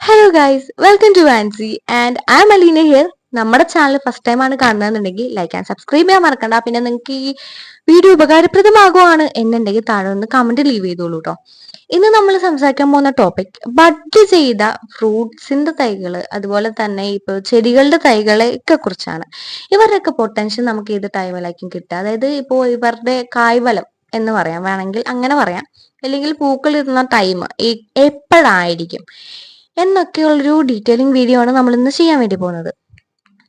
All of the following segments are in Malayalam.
Hello guys welcome to Ancy and I'm Aleena here നമ്മുടെ ചാനൽ ഫസ്റ്റ് ടൈം ആണ് കാണുന്നതെന്നുണ്ടെങ്കിൽ ലൈക്ക് ആൻഡ് സബ്സ്ക്രൈബ് ചെയ്യാൻ മറക്കണ്ട. പിന്നെ നിങ്ങൾക്ക് ഈ വീഡിയോ ഉപകാരപ്രദമാകുവാണ് എന്നുണ്ടെങ്കിൽ താഴെ ഒന്ന് കമന്റ് ലീവ് ചെയ്തോളൂ കേട്ടോ ഇന്ന് നമ്മൾ സംസാരിക്കാൻ പോകുന്ന ടോപ്പിക് ബഡ് ചെയ്ത ഫ്രൂട്ട്സിന്റെ തൈകൾ അതുപോലെ തന്നെ ഇപ്പോൾ ചെടികളുടെ തൈകളെ ഒക്കെ കുറിച്ചാണ്. ഇവരുടെയൊക്കെ പൊട്ടൻഷ്യൽ നമുക്ക് ഏത് ടൈമിലായിരിക്കും കിട്ടുക? അതായത് ഇപ്പോൾ ഇവരുടെ കായ്വലം എന്ന് പറയാം. വേണമെങ്കിൽ അങ്ങനെ പറയാം. അല്ലെങ്കിൽ പൂക്കൾ ഇടുന്ന ടൈം എപ്പോഴായിരിക്കും? എന്നൊക്കെയുള്ളൊരു ഡീറ്റെയിലിംഗ് വീഡിയോ ആണ് നമ്മൾ ഇന്ന് ചെയ്യാൻ വേണ്ടി പോകുന്നത്.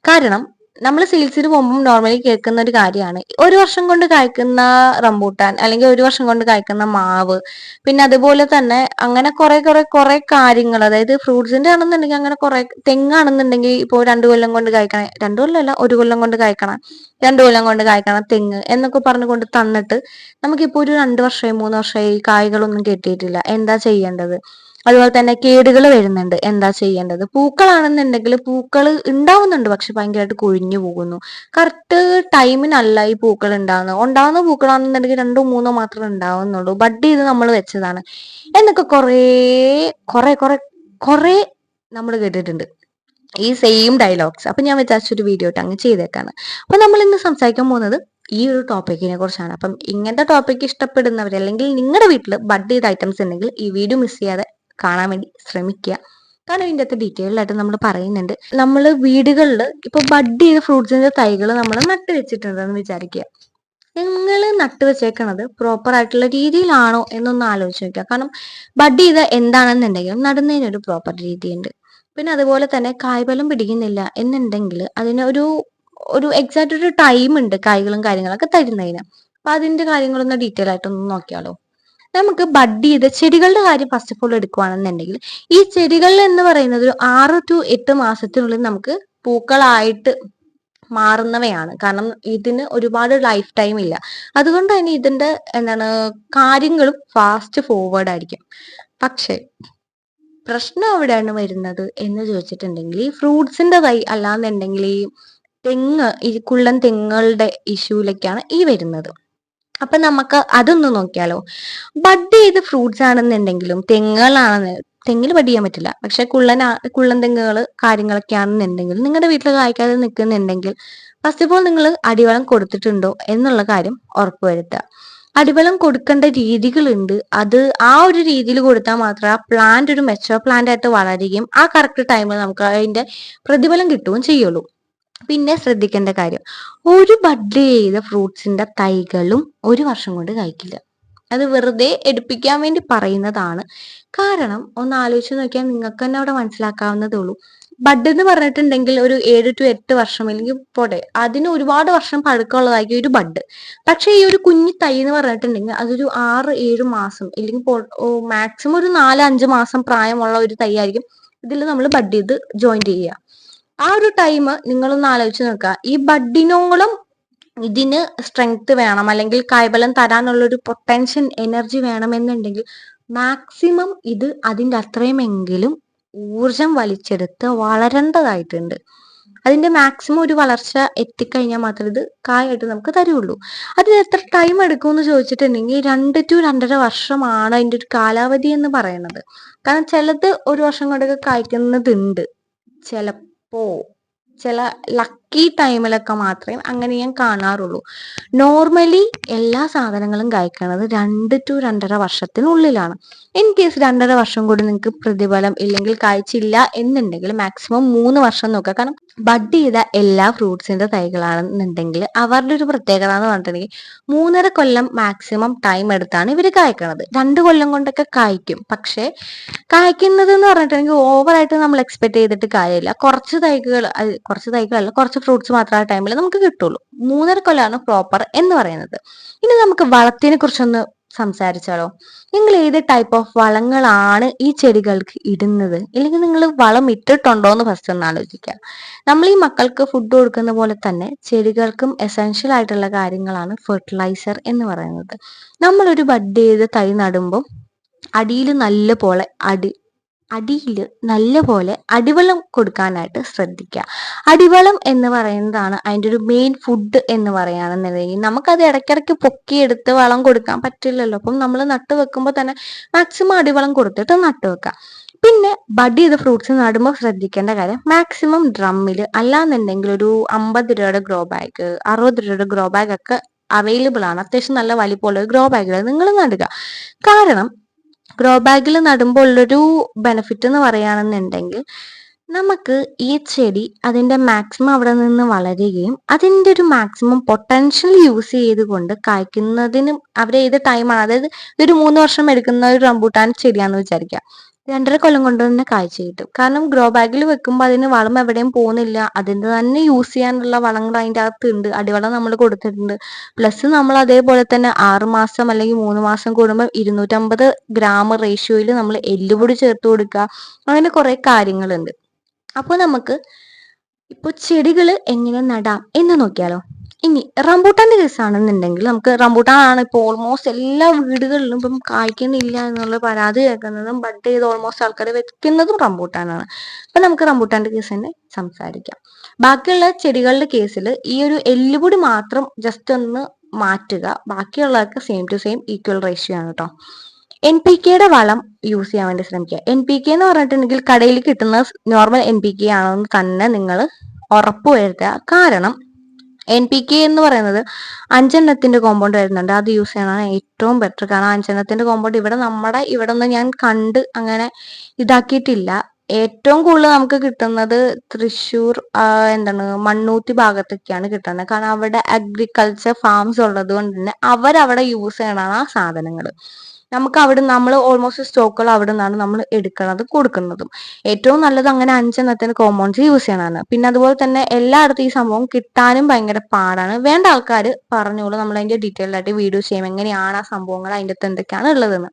കാരണം നമ്മൾ സെയിൽസിന് പോകുമ്പോൾ നോർമലി കേൾക്കുന്ന ഒരു കാര്യമാണ്. ഒരു വർഷം കൊണ്ട് കായ്ക്കുന്ന റംബൂട്ടാൻ അല്ലെങ്കിൽ ഒരു വർഷം കൊണ്ട് കായ്ക്കുന്ന മാവ് പിന്നെ അതുപോലെ തന്നെ അങ്ങനെ കുറെ കുറെ കുറെ കാര്യങ്ങൾ അതായത് ഫ്രൂട്ട്സിന്റെ ആണെന്നുണ്ടെങ്കിൽ അങ്ങനെ കുറെ തെങ്ങാണെന്നുണ്ടെങ്കിൽ ഇപ്പോൾ രണ്ടു കൊല്ലം കൊണ്ട് കായ്ക്കണം രണ്ടു കൊല്ലമല്ല ഒരു കൊല്ലം കൊണ്ട് കായ്ക്കണം രണ്ടു കൊല്ലം കൊണ്ട് കായ്ക്കണം തെങ്ങ് എന്നൊക്കെ പറഞ്ഞുകൊണ്ട് തന്നിട്ട് നമുക്കിപ്പോൾ ഒരു രണ്ട് വർഷമായി മൂന്ന് വർഷമായി കായ്കളൊന്നും കിട്ടിയിട്ടില്ല. എന്താ ചെയ്യേണ്ടത്? അതുപോലെ തന്നെ കേടുകൾ വരുന്നുണ്ട്. എന്താ ചെയ്യേണ്ടത്? പൂക്കളാണെന്നുണ്ടെങ്കിൽ പൂക്കൾ ഉണ്ടാവുന്നുണ്ട്. പക്ഷെ ഭയങ്കരമായിട്ട് കൊഴിഞ്ഞു പോകുന്നു. കറക്റ്റ് ടൈമിനല്ല ഈ പൂക്കൾ ഉണ്ടാവുന്നത്. ഉണ്ടാവുന്ന പൂക്കളാണെന്നുണ്ടെങ്കിൽ രണ്ടോ മൂന്നോ മാത്രമേ ഉണ്ടാവുന്നുള്ളൂ. ബഡ് ചെയ്ത് നമ്മൾ വെച്ചതാണ്. എന്നൊക്കെ കുറേ കുറെ കുറെ കുറെ നമ്മൾ കേട്ടിട്ടുണ്ട്. ഈ സെയിം ഡയലോഗ്സ് അപ്പൊ ഞാൻ വിചാരിച്ചൊരു വീഡിയോ ഇട്ട് അങ്ങ് ചെയ്തേക്കാണ് അപ്പൊ നമ്മൾ ഇന്ന് സംസാരിക്കാൻ പോകുന്നത് ഈ ഒരു ടോപ്പിക്കിനെ കുറിച്ചാണ്. അപ്പം ഇങ്ങനത്തെ ടോപ്പിക് ഇഷ്ടപ്പെടുന്നവർ അല്ലെങ്കിൽ നിങ്ങളുടെ വീട്ടിൽ ബഡ് ചെയ്ത ഐറ്റംസ് ഉണ്ടെങ്കിൽ ഈ വീഡിയോ മിസ് ചെയ്യാതെ കാണാൻ വേണ്ടി ശ്രമിക്കുക. കാരണം ഇതിന്റെ അകത്ത് ഡീറ്റെയിൽഡ് ആയിട്ട് നമ്മൾ പറയുന്നുണ്ട്. നമ്മൾ വീടുകളിൽ ഇപ്പൊ ബഡ് ചെയ്ത ഫ്രൂട്ട്സിന്റെ തൈകൾ നമ്മൾ നട്ട് വെച്ചിട്ടുണ്ടെന്ന് വിചാരിക്കുക. നിങ്ങൾ നട്ട് വെച്ചേക്കണത് പ്രോപ്പർ ആയിട്ടുള്ള രീതിയിലാണോ എന്നൊന്ന് ആലോചിച്ച് നോക്കുക. കാരണം ബഡ് ചെയ്ത എന്താണെന്നുണ്ടെങ്കിലും നടുന്നതിനൊരു പ്രോപ്പർ രീതിയുണ്ട്. പിന്നെ അതുപോലെ തന്നെ കായ്ഫലം പിടിക്കുന്നില്ല എന്നുണ്ടെങ്കിൽ അതിന് ഒരു ഒരു എക്സാക്ട് ഒരു ടൈം ഉണ്ട് കായ്കളും കാര്യങ്ങളൊക്കെ തരുന്നതിന്. അപ്പൊ അതിന്റെ കാര്യങ്ങളൊന്ന് ഡീറ്റെയിൽ ആയിട്ടൊന്ന് നോക്കിയാലോ? നമുക്ക് ബഡ് ചെയ്ത ചെടികളുടെ കാര്യം ഫസ്റ്റ് ഓഫ് ഓൾ എടുക്കുകയാണെന്നുണ്ടെങ്കിൽ ഈ ചെടികൾ എന്ന് പറയുന്നത് ഒരു ആറ് ടു എട്ട് മാസത്തിനുള്ളിൽ നമുക്ക് പൂക്കളായിട്ട് മാറുന്നവയാണ്. കാരണം ഇതിന് ഒരുപാട് ലൈഫ് ടൈം ഇല്ല. അതുകൊണ്ട് തന്നെ ഇതിന്റെ എന്താണ് കാര്യങ്ങളും ഫാസ്റ്റ് ഫോർവേഡ് ആയിരിക്കും. പക്ഷേ പ്രശ്നം എവിടെയാണ് വരുന്നത് എന്ന് ചോദിച്ചിട്ടുണ്ടെങ്കിൽ ഈ ഫ്രൂട്ട്സിന്റെ തൈ അല്ലാന്നുണ്ടെങ്കിൽ ഈ തെങ്ങ് ഈ കുള്ളൻ തെങ്ങുകളുടെ ഇഷ്യൂലൊക്കെയാണ് ഈ വരുന്നത്. അപ്പൊ നമുക്ക് അതൊന്ന് നോക്കിയാലോ. ബഡ് ചെയ്ത് ഫ്രൂട്ട്സ് ആണെന്നുണ്ടെങ്കിലും തെങ്ങുകളാണെന്ന് തെങ്ങിൽ ബഡ് ചെയ്യാൻ പറ്റില്ല. പക്ഷെ കുള്ളൻ കുള്ളൻ തെങ്ങുകൾ കാര്യങ്ങളൊക്കെ ആണെന്നുണ്ടെങ്കിൽ നിങ്ങളുടെ വീട്ടിൽ കായ്ക്കാതെ നിൽക്കുന്നുണ്ടെങ്കിൽ ഫസ്റ്റ് ഓഫ് ഓൾ നിങ്ങൾ അടിവളം കൊടുത്തിട്ടുണ്ടോ എന്നുള്ള കാര്യം ഉറപ്പുവരുത്തുക അടിവളം കൊടുക്കേണ്ട രീതികളുണ്ട്. അത് ആ ഒരു രീതിയിൽ കൊടുത്താൽ മാത്രമേ ആ പ്ലാന്റ് ഒരു മെച്ചോ പ്ലാന്റ് ആയിട്ട് വളരുകയും ആ കറക്റ്റ് ടൈമിൽ നമുക്ക് അതിന്റെ പ്രതിഫലം കിട്ടുകയും ചെയ്യുള്ളൂ. പിന്നെ ശ്രദ്ധിക്കേണ്ട കാര്യം ഒരു ബഡ് ചെയ്ത ഫ്രൂട്ട്സിന്റെ തൈകളും ഒരു വർഷം കൊണ്ട് കഴിക്കില്ല. അത് വെറുതെ എടുപ്പിക്കാൻ വേണ്ടി പറയുന്നതാണ്. കാരണം ഒന്ന് ആലോചിച്ച് നോക്കിയാൽ നിങ്ങൾക്ക് തന്നെ അവിടെ മനസ്സിലാക്കാവുന്നതേ ഉള്ളൂ. ബഡ് എന്ന് പറഞ്ഞിട്ടുണ്ടെങ്കിൽ ഒരു ഏഴ് ടു എട്ട് വർഷം അല്ലെങ്കിൽ പോട്ടെ അതിന് ഒരുപാട് വർഷം പഴക്കമുള്ളതായിരിക്കും ഒരു ബഡ്. പക്ഷേ ഈ ഒരു കുഞ്ഞു തൈ എന്ന് പറഞ്ഞിട്ടുണ്ടെങ്കിൽ അതൊരു ആറ് ഏഴ് മാസം അല്ലെങ്കിൽ മാക്സിമം ഒരു നാല് അഞ്ച് മാസം പ്രായമുള്ള ഒരു തൈ ആയിരിക്കും ഇതിൽ നമ്മൾ ബഡ് ചെയ്ത് ജോയിൻ ചെയ്യുക. ആ ഒരു ടൈം നിങ്ങളൊന്ന് ആലോചിച്ച് നോക്കുക ഈ ബഡിനോളം ഇതിന് സ്ട്രെങ്ത് വേണം അല്ലെങ്കിൽ കായ്ബലം തരാനുള്ള ഒരു പൊട്ടൻഷ്യൽ എനർജി വേണമെന്നുണ്ടെങ്കിൽ മാക്സിമം ഇത് അതിന്റെ അത്രയുമെങ്കിലും ഊർജം വലിച്ചെടുത്ത് വളരേണ്ടതായിട്ടുണ്ട്. അതിന്റെ മാക്സിമം ഒരു വളർച്ച എത്തിക്കഴിഞ്ഞാൽ മാത്രമേ ഇത് കായായിട്ട് നമുക്ക് തരുള്ളൂ. അതിന് എത്ര ടൈം എടുക്കുമെന്ന് ചോദിച്ചിട്ടുണ്ടെങ്കിൽ രണ്ട് ടു രണ്ടര വർഷമാണ് അതിന്റെ ഒരു കാലാവധി എന്ന് പറയുന്നത്. കാരണം ചിലത് ഒരു വർഷം കൊണ്ടൊക്കെ കായ്ക്കുന്നതുണ്ട്. ചിലപ്പോ ചില ലക്കി ടൈമിലൊക്കെ മാത്രമേ അങ്ങനെ ഞാൻ കാണാറുള്ളൂ. നോർമലി എല്ലാ സാധനങ്ങളും കഴിക്കുന്നത് രണ്ട് ടു രണ്ടര വർഷത്തിനുള്ളിലാണ്. ഇൻ കേസ് രണ്ടര വർഷം കൂടി നിങ്ങൾക്ക് പ്രതിഫലം ഇല്ലെങ്കിൽ കായ്ച്ചില്ല എന്നുണ്ടെങ്കിൽ മാക്സിമം മൂന്ന് വർഷം നോക്കുക. കാരണം ബഡ് ചെയ്ത എല്ലാ ഫ്രൂട്ട്സിന്റെ തൈകളാണെന്നുണ്ടെങ്കിൽ അവരുടെ ഒരു പ്രത്യേകത എന്ന് പറഞ്ഞിട്ടുണ്ടെങ്കിൽ മൂന്നര കൊല്ലം മാക്സിമം ടൈം എടുത്താണ് ഇവർ കായ്ക്കണത് രണ്ട് കൊല്ലം കൊണ്ടൊക്കെ കായ്ക്കും പക്ഷേ കായ്ക്കുന്നത് എന്ന് പറഞ്ഞിട്ടുണ്ടെങ്കിൽ ഓവറായിട്ട് നമ്മൾ എക്സ്പെക്ട് ചെയ്തിട്ട് കാര്യമില്ല. കുറച്ച് തൈകൾ കുറച്ച് തൈകളല്ല കുറച്ച് ഫ്രൂട്ട്സ് മാത്രം ആ ടൈമിൽ നമുക്ക് കിട്ടുള്ളൂ. മൂന്നര കൊല്ലമാണ് പ്രോപ്പർ എന്ന് പറയുന്നത്. ഇനി നമുക്ക് വളത്തിനെ കുറിച്ചൊന്ന് സംസാരിച്ചാലോ? നിങ്ങൾ ഏത് ടൈപ്പ് ഓഫ് വളങ്ങളാണ് ഈ ചെടികൾക്ക് ഇടുന്നത്? അല്ലെങ്കിൽ നിങ്ങൾ വളം ഇട്ടിട്ടുണ്ടോ എന്ന് ഫസ്റ്റ് ഒന്ന് ആലോചിക്കുക. നമ്മൾ ഈ മക്കൾക്ക് ഫുഡ് കൊടുക്കുന്ന പോലെ തന്നെ ചെടികൾക്കും എസെൻഷ്യൽ ആയിട്ടുള്ള കാര്യങ്ങളാണ് ഫെർട്ടിലൈസർ എന്ന് പറയുന്നത്. നമ്മളൊരു ബഡ് ചെയ്ത് തൈ നടുമ്പോൾ അടിയിൽ നല്ല പോലെ അടി അടിയിൽ നല്ലപോലെ അടിവളം കൊടുക്കാനായിട്ട് ശ്രദ്ധിക്കുക. അടിവളം എന്ന് പറയുന്നതാണ് അതിന്റെ ഒരു മെയിൻ ഫുഡ് എന്ന് പറയുകയാണെന്നുണ്ടെങ്കിൽ നമുക്കത് ഇടയ്ക്കിടയ്ക്ക് പൊക്കിയെടുത്ത് വളം കൊടുക്കാൻ പറ്റില്ലല്ലോ. അപ്പം നമ്മൾ നട്ട് വെക്കുമ്പോൾ തന്നെ മാക്സിമം അടിവളം കൊടുത്തിട്ട് നട്ട് വെക്കുക. പിന്നെ ബഡ് ചെയ്ത ഫ്രൂട്ട്സ് നടുമ്പോൾ ശ്രദ്ധിക്കേണ്ട കാര്യം മാക്സിമം ഡ്രമ്മിൽ അല്ലാന്നുണ്ടെങ്കിൽ ഒരു അമ്പത് രൂപയുടെ ഗ്രോ ബാഗ് അറുപത് രൂപയുടെ ഗ്രോ ബാഗ് ഒക്കെ അവൈലബിൾ ആണ്. അത്യാവശ്യം നല്ല വലിപ്പമുള്ള ഗ്രോ ബാഗുകൾ നിങ്ങൾ നടുക. കാരണം ഗ്രോ ബാഗിൽ നടുമ്പോൾ ഉള്ളൊരു ബെനിഫിറ്റ് എന്ന് പറയുകയാണെന്നുണ്ടെങ്കിൽ നമുക്ക് ഈ ചെടി അതിന്റെ മാക്സിമം അവിടെ നിന്ന് വളരുകയും അതിന്റെ ഒരു മാക്സിമം പൊട്ടൻഷ്യൽ യൂസ് ചെയ്തുകൊണ്ട് കായ്ക്കുന്നതിനും അവർ ഏത് ടൈമാണ് അതായത് ഒരു മൂന്ന് വർഷം എടുക്കുന്ന ഒരു റംബൂട്ടാൻ ചെടിയാണെന്ന് വിചാരിക്കുക. രണ്ടര കൊല്ലം കൊണ്ട് തന്നെ കായ്ച്ച കിട്ടും. കാരണം ഗ്രോ ബാഗിൽ വെക്കുമ്പോൾ അതിന് വളം എവിടെയും പോകുന്നില്ല. അതിന്റെ തന്നെ യൂസ് ചെയ്യാനുള്ള വളങ്ങൾ അതിന്റെ അകത്ത് ഉണ്ട് അടിവളം നമ്മൾ കൊടുത്തിട്ടുണ്ട്. പ്ലസ് നമ്മൾ അതേപോലെ തന്നെ ആറ് മാസം അല്ലെങ്കിൽ മൂന്ന് മാസം കൂടുമ്പോൾ ഇരുന്നൂറ്റമ്പത് ഗ്രാം റേഷ്യോയിൽ നമ്മൾ എല്ലുപൊടി ചേർത്ത് കൊടുക്കുക. അങ്ങനെ കുറെ കാര്യങ്ങളുണ്ട്. അപ്പോൾ നമുക്ക് ഇപ്പോൾ ചെടികൾ എങ്ങനെ നടാം എന്ന് നോക്കിയാലോ? ഇനി റംബൂട്ടാന്റെ കേസാണെന്നുണ്ടെങ്കിൽ നമുക്ക് റംബൂട്ടാൻ ആണ് ഇപ്പോൾ ഓൾമോസ്റ്റ് എല്ലാ വീടുകളിലും ഇപ്പം കായ്ക്കുന്നില്ല എന്നുള്ള പരാതി കേൾക്കുന്നതും ബഡ് ചെയ്ത് ഓൾമോസ്റ്റ് ആൾക്കാർ വെക്കുന്നതും റംബൂട്ടാനാണ്. അപ്പൊ നമുക്ക് റംബൂട്ടാന്റെ കേസ് തന്നെ സംസാരിക്കാം. ബാക്കിയുള്ള ചെടികളുടെ കേസിൽ ഈ ഒരു എല്ലുപൊടി മാത്രം ജസ്റ്റ് ഒന്ന് മാറ്റുക. ബാക്കിയുള്ളതൊക്കെ same to same equal ratio ആണ് കേട്ടോ എൻ പി കെയുടെ വളം യൂസ് ചെയ്യാൻ വേണ്ടി ശ്രമിക്കുക. എൻ പി കെ എന്ന് പറഞ്ഞിട്ടുണ്ടെങ്കിൽ കടയിൽ കിട്ടുന്ന നോർമൽ എൻ പി കെ ആണെന്ന് തന്നെ നിങ്ങൾ ഉറപ്പുവരുത്തുക കാരണം എൻ പി കെ എന്ന് പറയുന്നത് അഞ്ചെണ്ണത്തിന്റെ കോമ്പൗണ്ട് വരുന്നുണ്ട്. അത് യൂസ് ചെയ്യണതാണ് ഏറ്റവും ബെറ്റർ കാരണം അഞ്ചെണ്ണത്തിന്റെ കോമ്പൗണ്ട് ഇവിടെ നമ്മുടെ ഇവിടെ ഒന്നും ഞാൻ കണ്ട് അങ്ങനെ ഇതാക്കിയിട്ടില്ല. ഏറ്റവും കൂടുതൽ നമുക്ക് കിട്ടുന്നത് തൃശ്ശൂർ എന്താണ് മണ്ണൂത്തി ഭാഗത്തൊക്കെയാണ് കിട്ടുന്നത്. കാരണം അവിടെ അഗ്രികൾച്ചർ ഫാംസ് ഉള്ളത് കൊണ്ട് തന്നെ അവരവിടെ യൂസ് ചെയ്യണതാണ് ആ സാധനങ്ങൾ നമുക്ക് അവിടെ നമ്മൾ ഓൾമോസ്റ്റ് സ്റ്റോക്കുകൾ അവിടെ നിന്നാണ് നമ്മൾ എടുക്കുന്നത് കൊടുക്കുന്നതും. ഏറ്റവും നല്ലത് അങ്ങനെ അഞ്ചെണ്ണത്തിന് കോമ്പൗണ്ട്സ് യൂസ് ചെയ്യണമെന്ന് പിന്നെ അതുപോലെ തന്നെ എല്ലായിടത്തും ഈ സംഭവം കിട്ടാനും ഭയങ്കര പാടാണ്. വേണ്ട ആൾക്കാർ പറഞ്ഞോളൂ നമ്മൾ അതിന്റെ ഡീറ്റെയിൽ ആയിട്ട് വീഡിയോ ചെയ്യും. എങ്ങനെയാണ് ആ സംഭവങ്ങൾ അതിന്റെ അകത്ത് എന്തൊക്കെയാണ് ഉള്ളതെന്ന്.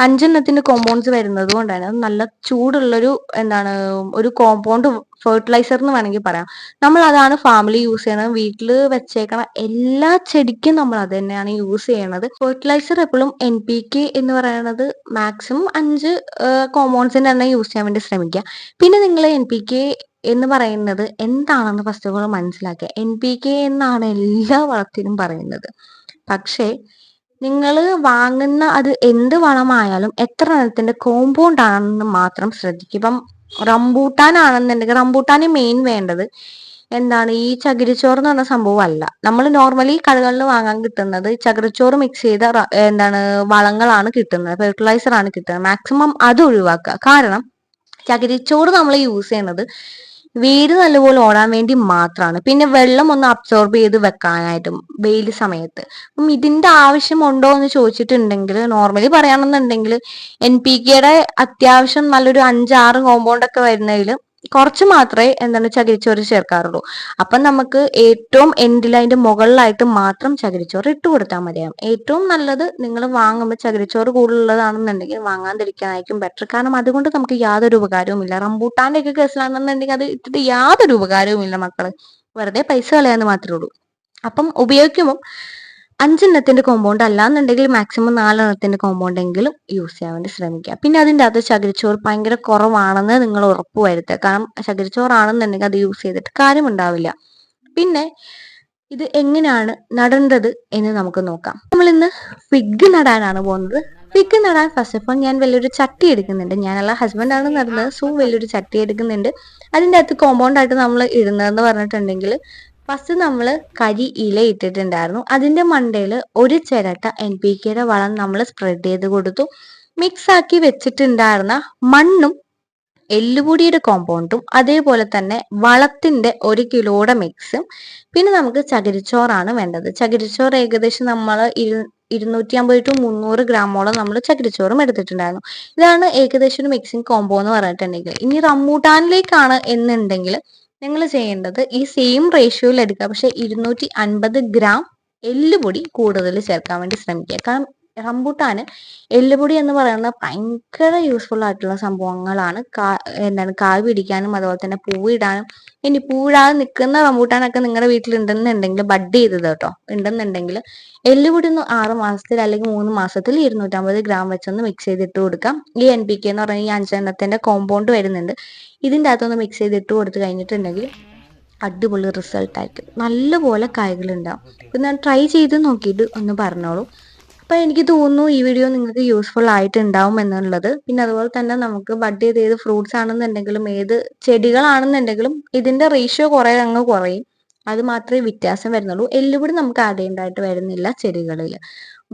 അഞ്ചെണ്ണത്തിന്റെ കോമ്പൗണ്ട്സ് വരുന്നത് കൊണ്ടാണ്. അത് നല്ല ചൂടുള്ളൊരു എന്താണ് ഒരു കോമ്പൗണ്ട് ഫെർട്ടിലൈസർ എന്ന് വേണമെങ്കിൽ പറയാം. നമ്മൾ അതാണ് ഫാമിലി യൂസ് ചെയ്യണത്. വീട്ടിൽ വെച്ചേക്കണ എല്ലാ ചെടിക്കും നമ്മൾ അത് തന്നെയാണ് യൂസ് ചെയ്യണത്. ഫെർട്ടിലൈസർ എപ്പോഴും എൻ പി കെ എന്ന് പറയുന്നത് മാക്സിമം അഞ്ച് കോമ്പൗണ്ട്സിന്റെ തന്നെ യൂസ് ചെയ്യാൻ വേണ്ടി ശ്രമിക്കുക. പിന്നെ നിങ്ങൾ എൻ പി കെ എന്ന് പറയുന്നത് എന്താണെന്ന് ഫസ്റ്റ് ഓഫ് ഓൾ മനസ്സിലാക്കുക. എൻ പി കെ എന്നാണ് എല്ലാ വളത്തിനും പറയുന്നത്. പക്ഷേ നിങ്ങൾ വാങ്ങുന്ന അത് എന്ത് വളമായാലും എത്ര എണ്ണത്തിന്റെ കോമ്പൗണ്ട് ആണെന്ന് മാത്രം ശ്രദ്ധിക്കുക. ഇപ്പം റംബൂട്ടാൻ ആണെന്നുണ്ടെങ്കിൽ റംബൂട്ടാന് മെയിൻ വേണ്ടത് എന്താണ്? ഈ ചകിരിച്ചോറ് എന്ന് പറഞ്ഞ സംഭവം അല്ല നമ്മൾ നോർമലി കടകളിൽ വാങ്ങാൻ കിട്ടുന്നത് ചകിരിച്ചോറ് മിക്സ് ചെയ്ത എന്താണ്? വളങ്ങളാണ് കിട്ടുന്നത്. ഫെർട്ടിലൈസർ ആണ് കിട്ടുന്നത്. മാക്സിമം അത് ഒഴിവാക്കുക. കാരണം ചകിരിച്ചോറ് നമ്മൾ യൂസ് ചെയ്യുന്നത് വേര് നല്ലപോലെ ഓടാൻ വേണ്ടി മാത്രമാണ് പിന്നെ വെള്ളം ഒന്ന് അബ്സോർബ് ചെയ്ത് വെക്കാനായിട്ടും വെയിൽ സമയത്ത്. അപ്പം ഇതിന്റെ ആവശ്യമുണ്ടോ എന്ന് ചോദിച്ചിട്ടുണ്ടെങ്കിൽ നോർമലി പറയുകയാണെന്നുണ്ടെങ്കിൽ എൻ പി കെയുടെ അത്യാവശ്യം നല്ലൊരു അഞ്ചാറ് കോമ്പൗണ്ട് ഒക്കെ വരുന്നതിൽ കുറച്ച് മാത്രമേ എന്താണ് ചകിരിച്ചോറ് ചേർക്കാറുള്ളൂ. അപ്പം നമുക്ക് ഏറ്റവും എൻഡിൽ അതിന്റെ മുകളിലായിട്ട് മാത്രം ചകിരിച്ചോറ് ഇട്ട് കൊടുത്താൽ മതിയാകും ഏറ്റവും നല്ലത് നിങ്ങൾ വാങ്ങുമ്പോൾ ചകിരിച്ചോറ് കൂടുതലുള്ളതാണെന്നുണ്ടെങ്കിൽ വാങ്ങാതിരിക്കാനായിരിക്കും ബെറ്റർ കാരണം അതുകൊണ്ട് നമുക്ക് യാതൊരു ഉപകാരവുമില്ല റംബൂട്ടാന്റെ ഒക്കെ കേസിലാണെന്നുണ്ടെങ്കിൽ അത് ഇട്ടിട്ട് യാതൊരു ഉപകാരവുമില്ല മക്കൾ. വെറുതെ പൈസ കളയാന്ന് മാത്രമേ ഉള്ളൂ. അപ്പം ഉപയോഗിക്കുമ്പോൾ അഞ്ചെണ്ണത്തിന്റെ കോമ്പൗണ്ട് അല്ലാന്നുണ്ടെങ്കിൽ മാക്സിമം നാലെണ്ണത്തിന്റെ കോമ്പൗണ്ട് എങ്കിലും യൂസ് ചെയ്യാൻ വേണ്ടി ശ്രമിക്കുക. പിന്നെ അതിന്റെ അകത്ത് ചകിരിച്ചോറ് ഭയങ്കര കുറവാണെന്ന് നിങ്ങൾ ഉറപ്പ് വരുത്തുക. കാരണം ചകിരിച്ചോറാണെന്നുണ്ടെങ്കിൽ അത് യൂസ് ചെയ്തിട്ട് കാര്യമുണ്ടാവില്ല പിന്നെ ഇത് എങ്ങനെയാണ് നടേണ്ടത് എന്ന് നമുക്ക് നോക്കാം. നമ്മൾ ഇന്ന് ഫിഗ് നടാനാണ് പോകുന്നത്. ഫിഗ് നടാൻ ഫസ്റ്റ് ഓഫ് ഓൾ ഞാൻ വലിയൊരു ചട്ടി എടുക്കുന്നുണ്ട്. ഞാനല്ല ഹസ്ബൻഡാണ് നടുന്നത്. സോ വലിയൊരു ചട്ടി എടുക്കുന്നുണ്ട്. അതിന്റെ അകത്ത് കോമ്പൗണ്ട് ആയിട്ട് നമ്മൾ ഇടുന്നതെന്ന് പറഞ്ഞിട്ടുണ്ടെങ്കിൽ ഫസ്റ്റ് നമ്മൾ കരി ഇല ഇട്ടിട്ടുണ്ടായിരുന്നു. അതിന്റെ മണ്ടയിൽ ഒരു ചിരട്ട എൻ പി കെയുടെ വളം നമ്മൾ സ്പ്രെഡ് ചെയ്ത് കൊടുത്തു. മിക്സ് ആക്കി വെച്ചിട്ടുണ്ടായിരുന്ന മണ്ണും എല്ലുപൊടിയുടെ കോമ്പൗണ്ടും അതേപോലെ തന്നെ വളത്തിന്റെ ഒരു കിലോയുടെ മിക്സും പിന്നെ നമുക്ക് ചകിരിച്ചോറാണ് വേണ്ടത്. ചകിരിച്ചോറ് ഏകദേശം നമ്മൾ ഇരു ഇരുന്നൂറ്റി അമ്പത് ടു മുന്നൂറ് ഗ്രാമോളം നമ്മൾ ചകിരിച്ചോറും എടുത്തിട്ടുണ്ടായിരുന്നു. ഇതാണ് ഏകദേശം ഒരു മിക്സിംഗ് കോമ്പോ എന്ന് പറഞ്ഞിട്ടുണ്ടെങ്കിൽ. ഇനി റമ്മൂട്ടാനിലേക്കാണ് എന്നുണ്ടെങ്കിൽ നിങ്ങൾ ചെയ്യേണ്ടത് ഈ സെയിം റേഷ്യോയിൽ എടുക്കുക. പക്ഷെ ഇരുന്നൂറ്റി അൻപത് ഗ്രാം എല്ലുപൊടി കൂടുതൽ ചേർക്കാൻ വേണ്ടി ശ്രമിക്കുക. കാരണം റംബൂട്ടാന് എല്ലുപൊടി എന്ന് പറയുന്ന ഭയങ്കര യൂസ്ഫുൾ ആയിട്ടുള്ള സംഭവങ്ങളാണ്. കാ എന്താണ് കായ് പിടിക്കാനും അതുപോലെ തന്നെ പൂവിടാനും. ഇനി പൂവിടാതെ നിൽക്കുന്ന റംബൂട്ടാനൊക്കെ നിങ്ങളുടെ വീട്ടിൽ ഉണ്ടെന്നുണ്ടെങ്കിൽ ബഡ് ചെയ്തത് കേട്ടോ. ഉണ്ടെന്നുണ്ടെങ്കിൽ എല്ലുപൊടി ഒന്ന് ആറ് മാസത്തിൽ അല്ലെങ്കിൽ മൂന്ന് മാസത്തിൽ ഇരുന്നൂറ്റമ്പത് ഗ്രാം വെച്ചൊന്ന് മിക്സ് ചെയ്തിട്ട് കൊടുക്കാം. ഈ എൻ പി കെ എന്ന് പറഞ്ഞാൽ ഈ അഞ്ചെണ്ണത്തിന്റെ കോമ്പൗണ്ട് വരുന്നുണ്ട്. ഇതിന്റെ അകത്തൊന്ന് മിക്സ് ചെയ്തിട്ട് കൊടുത്തു കഴിഞ്ഞിട്ടുണ്ടെങ്കിൽ അടിപൊളി റിസൾട്ട് ആയിരിക്കും. നല്ലപോലെ കായകളുണ്ടാവും ഇപ്പം ഞാൻ ട്രൈ ചെയ്ത് നോക്കിയിട്ട് ഒന്ന് പറഞ്ഞോളൂ. അപ്പൊ എനിക്ക് തോന്നുന്നു ഈ വീഡിയോ നിങ്ങൾക്ക് യൂസ്ഫുൾ ആയിട്ടുണ്ടാവും എന്നുള്ളത്. പിന്നെ അതുപോലെ തന്നെ നമുക്ക് ബഡ് ചെയ്ത് ഏത് ഫ്രൂട്ട്സ് ആണെന്നുണ്ടെങ്കിലും ഏത് ചെടികളാണെന്നുണ്ടെങ്കിലും ഇതിന്റെ റേഷ്യോ കുറെ അങ്ങ് കുറയും. അത് മാത്രമേ വ്യത്യാസം വരുന്നുള്ളൂ. എല്ലുപൊടി നമുക്ക് ആദ്യമായിട്ട് വരുന്നില്ല ചെടികളിൽ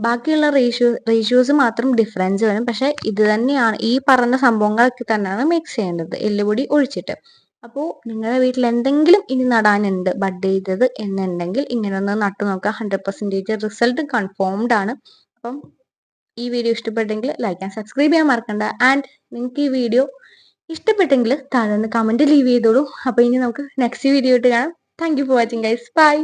ബാക്കിയുള്ള റേഷ്യോ റേഷ്യോസ് മാത്രം ഡിഫറൻസ് വരും. പക്ഷെ ഇത് തന്നെയാണ് ഈ പറഞ്ഞ സംഭവങ്ങളൊക്കെ തന്നെയാണ് മിക്സ് ചെയ്യേണ്ടത്. എല്ലുപൊടി ഒഴിച്ചിട്ട്. അപ്പോൾ നിങ്ങളുടെ വീട്ടിൽ എന്തെങ്കിലും ഇനി നടാനുണ്ട് ബഡ് ചെയ്തത് എന്നുണ്ടെങ്കിൽ ഇങ്ങനെ ഒന്ന് നട്ടു നോക്കുക ഹൺഡ്രഡ് പെർസെന്റേജ് റിസൾട്ട് കൺഫേംഡ് ആണ്. അപ്പം ഈ വീഡിയോ ഇഷ്ടപ്പെട്ടെങ്കിൽ ലൈക്ക് ആൻഡ് സബ്സ്ക്രൈബ് ചെയ്യാൻ മറക്കണ്ട. ആൻഡ് നിങ്ങൾക്ക് ഈ വീഡിയോ ഇഷ്ടപ്പെട്ടെങ്കിൽ താഴെ നിന്ന് കമന്റ് ലീവ് ചെയ്തോളൂ. അപ്പോൾ ഇനി നമുക്ക് നെക്സ്റ്റ് വീഡിയോ ഇട്ട് കാണാം. Thank you for watching guys bye